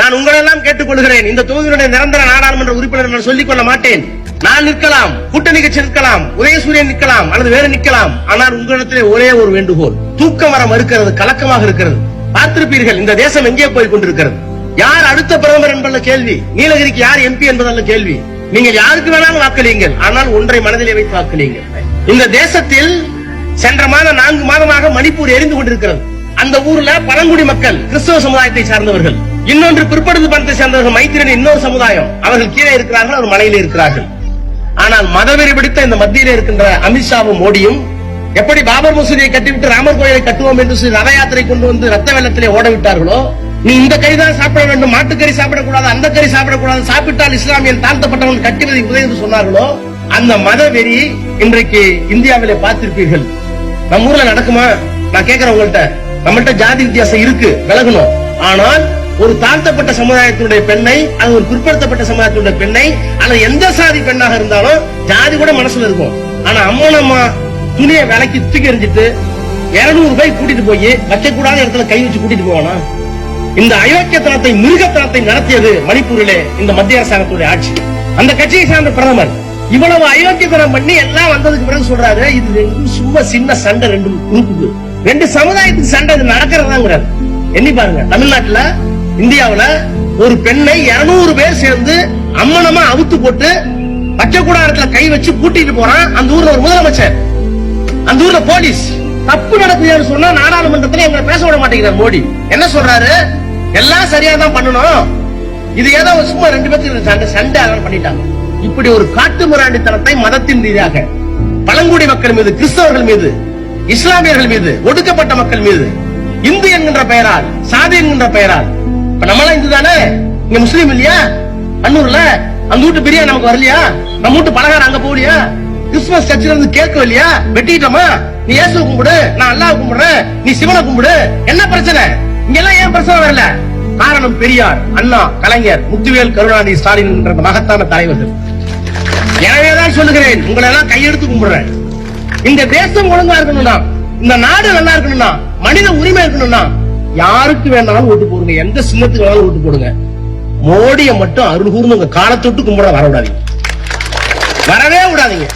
நான் உங்களெல்லாம் கேட்டுக்கொள்கிறேன். இந்த தொகுதியுடைய நிரந்தர நாடாளுமன்ற உறுப்பினர் நான் சொல்லிக் கொள்ள மாட்டேன். நான் நிற்கலாம் கூட்டணி கட்சி நிற்கலாம் உதயசூரியன் நிற்கலாம் அல்லது வேறு நிற்கலாம். ஆனால் உங்களிடத்திலே ஒரே ஒரு வேண்டுகோள். தூக்கம் வர மறுக்கிறது கலக்கமாக இருக்கிறது. பார்த்திருப்பீர்கள் இந்த தேசம் எங்கே போய் கொண்டிருக்கிறது? யார் அடுத்த பிரதமர் என்பதல்ல கேள்வி. நீலகிரிக்கு யார் எம்பி என்பதல்ல கேள்வி. நீங்கள் யாருக்கு வேணாலும் வாக்களியுங்கள். ஆனால் ஒன்றை மனதிலே வைத்து வாக்களியுங்கள். இந்த தேசத்தில் சென்ற மாதம் நான்கு மாதமாக மணிப்பூர் எரிந்து கொண்டிருக்கிறது. அந்த ஊர்ல பழங்குடி மக்கள் கிறிஸ்தவ சமுதாயத்தை சார்ந்தவர்கள். இன்னொன்று பிற்படுத்து பணத்தை சேர்ந்தவர்கள் மைத்திரன் இன்னொரு சமுதாயம். அவர்கள் கீழே இருக்கிறார்கள் அவர் மலையில இருக்கிறார்கள். ஆனால் மதவெறி பிடித்த இந்த மத்தியிலே இருக்கின்ற அமித்ஷாவும் மோடியும் எப்படி பாபர் மசூதியை கட்டிவிட்டு ராமர் கோயிலை கட்டுவோம் என்று சொல்லி ரத யாத்திரை கொண்டு வந்து ரத்த வெள்ளத்திலே ஓட விட்டார்களோ நீ இந்த கறி தான் சாப்பிட வேண்டும் மாட்டுக்கறி சாப்பிடக்கூடாது அந்த கறி சாப்பிடக்கூடாது சாப்பிட்டால் இஸ்லாமியன் தாழ்த்தப்பட்டவன் கட்டுவதை உதவி என்று சொன்னார்களோ? அந்த மத வெறி இன்றைக்கு இந்தியாவிலே பார்த்திருப்பீர்கள். நம்ம ஊர்ல நடக்குமா? நான் கேட்கிறேன் உங்கள்கிட்ட நம்மள்ட்ட ஜாதி வித்தியாசம் இருக்கு விலகணும். ஆனால் ஒரு தாழ்த்தப்பட்ட சமுதாயத்தினுடைய பெண்ணை அது ஒரு பிற்படுத்தப்பட்ட சமுதாயத்தினுடைய பெண்ணை அல்லது எந்த சாதி பெண்ணாக இருந்தாலும் ஜாதி கூட மனசுல இருக்கும். ஆனா அம்மா துணியை விலைக்கு தூக்கி எறிஞ்சிட்டு இருநூறு ரூபாய் கூட்டிட்டு போய் வைக்கக்கூடாத இடத்துல கை வச்சு கூட்டிட்டு போவானா? இந்த அயோக்கியத்தனத்தை மிருகத்தனத்தை நடத்தியது மணிப்பூரிலே இந்த மத்திய அரசாங்கத்துடைய ஆட்சி. அந்த கட்சியை சார்ந்த பிரதமர் இவ்வளவு அயோக்கியத்தனம் பண்ணி எல்லாம் வந்ததுக்கு பிறகு சொல்றாரு இது ரெண்டும் சும்மா சின்ன சண்டை ரெண்டு குரூப்புக்கு ரெண்டு சமுதாயத்துக்கு சண்டை இது நடக்கிறதாங்கிறாரு. எண்ணி பாருங்க தமிழ்நாட்டுல இந்தியாவுல ஒரு பெண்ணை 200 பேர் சேர்ந்து அம்மனமா அவுத்து போட்டு பச்சை கூடாரத்துல கை வச்சு கூட்டிட்டு போறான். அந்த ஊர்ல ஒரு முதலமைச்சர். அந்த ஊர்ல போலீஸ். தப்பு நடக்குதுன்னு சொன்னா நாடாளுமன்றத்துல எங்களை பேச விட மாட்டேங்கிறார் மோடி. என்ன சொல்றாரு? எல்லாம் சரியா தான் பண்ணணும். இது ஏதோ சும்மா ரெண்டு பேருக்கு சண்டை சண்டை அதெல்லாம் பண்ணிட்டாங்க. இப்படி ஒரு காட்டு முராண்டித்தனத்தை மதத்தின் ரீதியாக பழங்குடி மக்கள் மீது கிறிஸ்தவர்கள் மீது இஸ்லாமியர்கள் மீது ஒடுக்கப்பட்ட மக்கள் மீது இந்து என்கின்ற பெயரால் சாதி என்கின்ற பெயரால் இப்ப நம்மளாம் இந்து தானே இங்க முஸ்லீம் இல்லையா? அன்னூர்ல அந்த வீட்டு பிரியா நமக்கு வரலையா? நம்ம வீட்டு பலகாரம் அங்க போகலையா? கிறிஸ்துமஸ் சர்ச்சில் இருந்து கேட்க இல்லையா வெட்டிட்டோமா? நீ இயேசு கும்பிடு நான் அல்லாஹ் கும்பிடுறேன். நீ சிவனை கும்பிடு. என்ன பிரச்சனை? இங்க எல்லாம் ஏன் பிரச்சனை வரல? காரணம் பெரியார் அண்ணா கலைஞர் முத்துவேல் கருணாநிதி ஸ்டாலின் என்ற மகத்தான தலைவர்கள். எனவேதான் சொல்லுகிறேன் உங்களை எல்லாம் கையெடுத்து கும்பிடுறேன். இந்த தேசம் ஒழுங்கா இருக்கணும்னா இந்த நாடு நல்லா இருக்கணும்னா மனித உரிமை இருக்கணும்னா யாருக்கு வேணாலும் ஓட்டு போடுங்க. எந்த சின்னத்துக்கு வேணாலும் ஓட்டு போடுங்க. மோடியை மட்டும் அருள் கூர்ந்து உங்க காலத்தொட்டு கும்பிட வர விடாதீங்க வரவே விடாதீங்க.